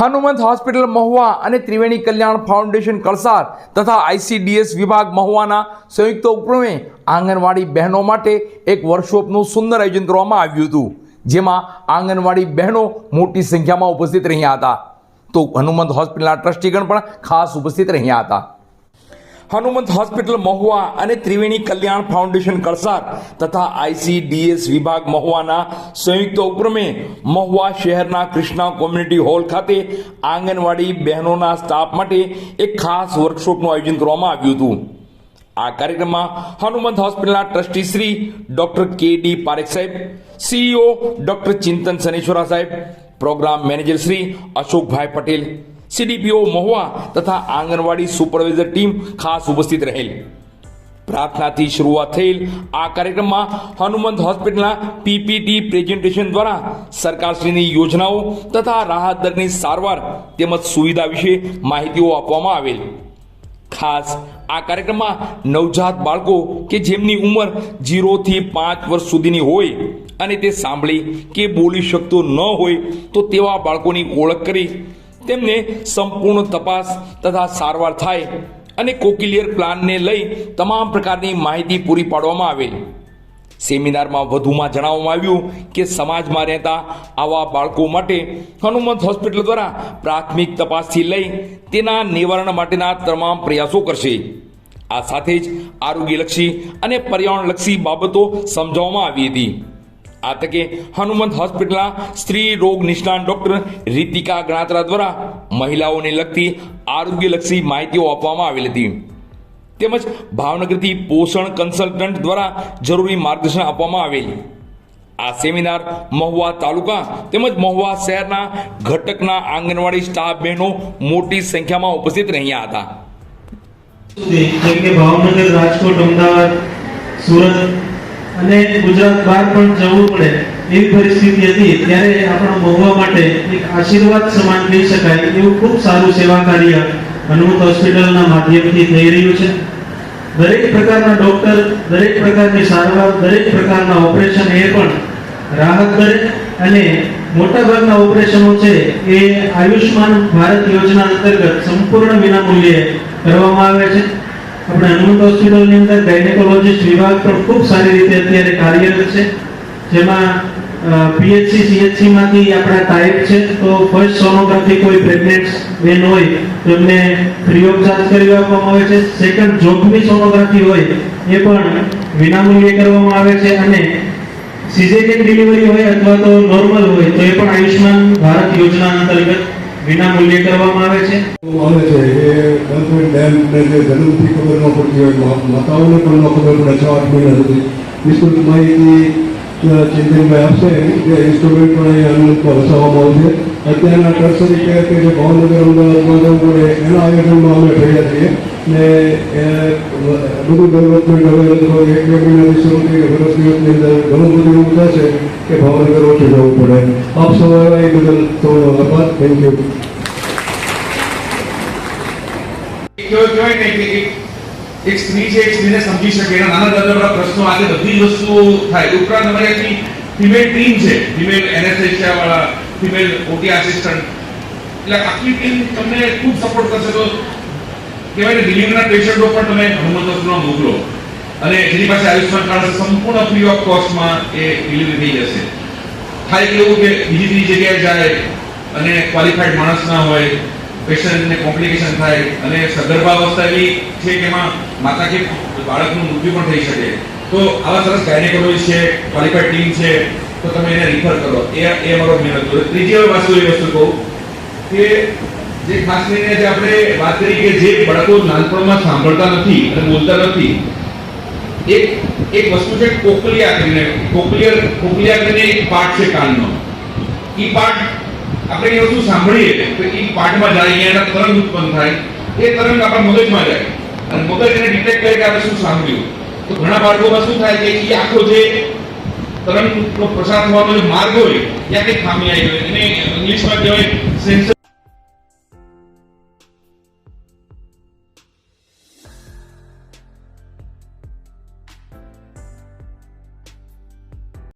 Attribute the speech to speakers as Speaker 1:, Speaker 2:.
Speaker 1: Hanumant hospital Mahuva અને ત્રિવેણી કલ્યાણ foundation Kalsar તથા ICDS વિભાગ મહુવાના સંયુક્ત ઉપક્રમે આંગણવાડી બહેનો માટે એક વર્કશોપનું સુંદર આયોજન કરવામાં આવ્યું હતું, જેમાં આંગણવાડી બહેનો મોટી સંખ્યામાં ઉપસ્થિત રહ્યા હતા. તો હનુમંત હોસ્પિટલના ટ્રસ્ટીગણ પણ ખાસ ઉપસ્થિત રહ્યા હતા. હનુમંત હોસ્પિટલ, મહુવા અને ત્રિવેણી કલ્યાણ ફાઉન્ડેશન કળસાર તથા આઈસીડીએસ વિભાગ, મહુવાના સંયુક્ત ઉપક્રમે મહુવા શહેરના કૃષ્ણા કોમ્યુનિટી હોલ ખાતે આંગણવાડી બહેનોના સ્ટાફ માટે એક ખાસ વર્કશોપનું આયોજન કરવામાં આવ્યું હતું. આ કાર્યક્રમમાં હનુમંત હોસ્પિટલના trustee Shri doctor K D Parekh saheb, CEO doctor Chintan Saneshwara saheb, program manager Shri Ashokbhai Patel CDPO Mahuva તથા આંગણવાડી સુપરવાઇઝર ટીમ ખાસ ઉપસ્થિત રહેલ. પ્રાર્થનાથી શરૂઆત થયેલ આ કાર્યક્રમમાં હનુમંત હોસ્પિટલના પીપીટી પ્રેઝન્ટેશન દ્વારા સરકારશ્રીની યોજનાઓ તથા રાહત દરની સારવાર તેમજ સુવિધા વિશે માહિતીઓ આપવામાં આવેલ. ખાસ આ કાર્યક્રમમાં નવજાત બાળકો કે જેમની ઉંમર જીરોથી પાંચ વર્ષ સુધીની હોય અને તે સાંભળી કે બોલી શકતો ન હોય તો તેવા બાળકોની ઓળખ કરી તેમને સંપૂર્ણ તપાસ તથા સારવાર થાય અને કોકિલિયર પ્લાનને લઈ તમામ પ્રકારની માહિતી પૂરી પાડવામાં આવેલ સેમિનારમાં વધુમાં જણાવવામાં આવ્યું કે સમાજમાં રહેતા આવા બાળકો માટે હનુમંત હોસ્પિટલ દ્વારા પ્રાથમિક તપાસથી લઈ તેના નિવારણ માટેના તમામ પ્રયાસો કરશે. આ સાથે જ આરોગ્યલક્ષી અને પર્યાવરણલક્ષી બાબતો સમજાવવામાં આવી હતી. આ તકે હનુમંત હોસ્પિટલના સ્ત્રી રોગ નિષ્ણાત ડોક્ટર રીતિકા ગણાત્રા દ્વારા મહિલાઓને લગતી આરોગ્યલક્ષી માહિતીઓ આપવામાં આવેલ હતી. તેમજ ભાવનગરથી પોષણ કન્સલ્ટન્ટ દ્વારા જરૂરી માર્ગદર્શન આપવામાં આવેલ. આ સેમિનાર મહુવા તાલુકા તેમજ મહુવા શહેરના ઘટકના આંગણવાડી સ્ટાફ બહેનો મોટી સંખ્યામાં ઉપસ્થિત રહ્યા હતા.
Speaker 2: ભાવનગર, રાજકોટ, અમદાવાદ, સુરત અને ગુજરાત બહાર પણ જવું પડે એવી પરિસ્થિતિ હતી. ત્યારે આપણા મહુવા માટે એક આશીર્વાદ સમાન કહી શકાય એવું ખૂબ સારું સેવા કાર્ય હનુમત હોસ્પિટલના માધ્યમથી થઈ રહ્યું છે. દરેક પ્રકારના ડોક્ટર, દરેક પ્રકારની સારવાર, દરેક પ્રકારના ઓપરેશન એ પણ રાહત દરે અને મોટાભાગના ઓપરેશનો છે એ આયુષ્માન ભારત યોજના અંતર્ગત સંપૂર્ણ વિનામૂલ્યે કરવામાં આવે છે. આપણે હનુમંત હોસ્પિટલની અંદર ગાયનેકોલોજીસ્ટ વિભાગ પણ ખૂબ સારી રીતે અત્યારે કાર્યરત છે. જેમાં પીએચસી સીએચસી માંથી આપણા ટાઈપ છે. તો ફર્સ્ટ સોનોગ્રાફી કોઈ પ્રેગ્નેન્ટ બેન હોય, તો એમને ફ્રી ઓફ ચાર્જ કરી આપવામાં આવે છે. સેકન્ડ જોખમી સોનોગ્રાફી હોય, એ પણ વિનામૂલ્યે કરવામાં આવે છે. અને સિઝેરિયન ડિલિવરી હોય અથવા તો નોર્મલ હોય, તો એ પણ આયુષ્માન ભારત યોજના અંતર્ગત વિનામૂલ્યે કરવામાં આવે છે?
Speaker 3: આવે છે. એ ગર્ભવતી બહેનને જે જરૂરથી ખબર ન પડતી હોય માતાઓને પણ ન ખબર પડે છ આઠ મહિના સુધી. વિસ્તૃત માહિતી ચિંતનભાઈ આપશે, જે ઇન્સ્ટ્રુમેન્ટ પણ અહીંયા અનુરૂપમાં આવશે. અત્યારના ભાવનગર પડે, એના આયોજનમાં અમે રહ્યા છીએ. ને, એ બધું ડેવલપમેન્ટ હવે લગભગ ઘણું બધું એવું થશે કે ભાવનગર ઓછું જવું પડે. આપ સૌ એ બદલ સૌનો આભાર. થેન્ક
Speaker 4: એક સ્ત્રી છે, એક સ્ત્રીને સમજી શકે. એના નાના દાદા પ્રશ્નો આજે બધી જ વસ્તુઓ થાય. ઉપરાંત અમારી આખી ફિમેલ ટીમ છે ફિમેલ એનેસ્થેશિયા વાળા ફિમેલ ઓટી આસિસ્ટન્ટ એટલે આખી ટીમ તમને ખૂબ સપોર્ટ કરશે. તો કહેવાય ને ડિલિવરીના પેશન્ટો પણ તમે હનુમંત મોકલો. અને જેની પાસે આયુષ્યમાન કાર્ડ હશે, સંપૂર્ણ ફ્રી ઓફ કોસ્ટમાં એ ડિલિવરી થઈ જશે. થાય કે એવું કે બીજી બીજી જગ્યાએ જાય અને ક્વોલિફાઈડ માણસ ના હોય પેશન્ટને કોમ્પ્લિકેશન થાય અને સગર્ભાવસ્થા એવી છે કે એમાં માતા કે બાળકનું મૃત્યુ પણ થઈ શકે. તો આવા સરસ ગાયનેકોલોજી છે ક્વોલિફાઈડ ટીમ છે, તો તમે એને રિફર કરો. એ એ અમારો મહેનત હતો ત્રીજી હવે વસ્તુ એ વસ્તુ કહું? કે જે ખાસ કરીને જે આપણે વાત કરી કે જે બાળકો નાનપણમાં સાંભળતા નથી અને બોલતા નથી, એક એક વસ્તુ છે કોકલિયા કરીને. કોકલિયર કોકલિયા કરીને એક પાર્ટ છે કાનનો. ઈ પાર્ટ આપણે એ વસ્તુ સાંભળીએ તો એ પાઠમાં જાય, અહીંયા એના તરંગ ઉત્પન્ન થાય. એ તરંગ આપણા મગજમાં જાય. અને મગજ એને ડિટેક્ટ કરે કે આપણે શું સાંભળ્યું? તો ઘણા બાળકોમાં શું થાય કે ઈ આખો જે તરંગનો પ્રસાર થવાનો જે માર્ગ હોય, ત્યાં કંઈક ખામી આવી હોય એને ઇંગ્લિશમાં કહેવાય સેન્સર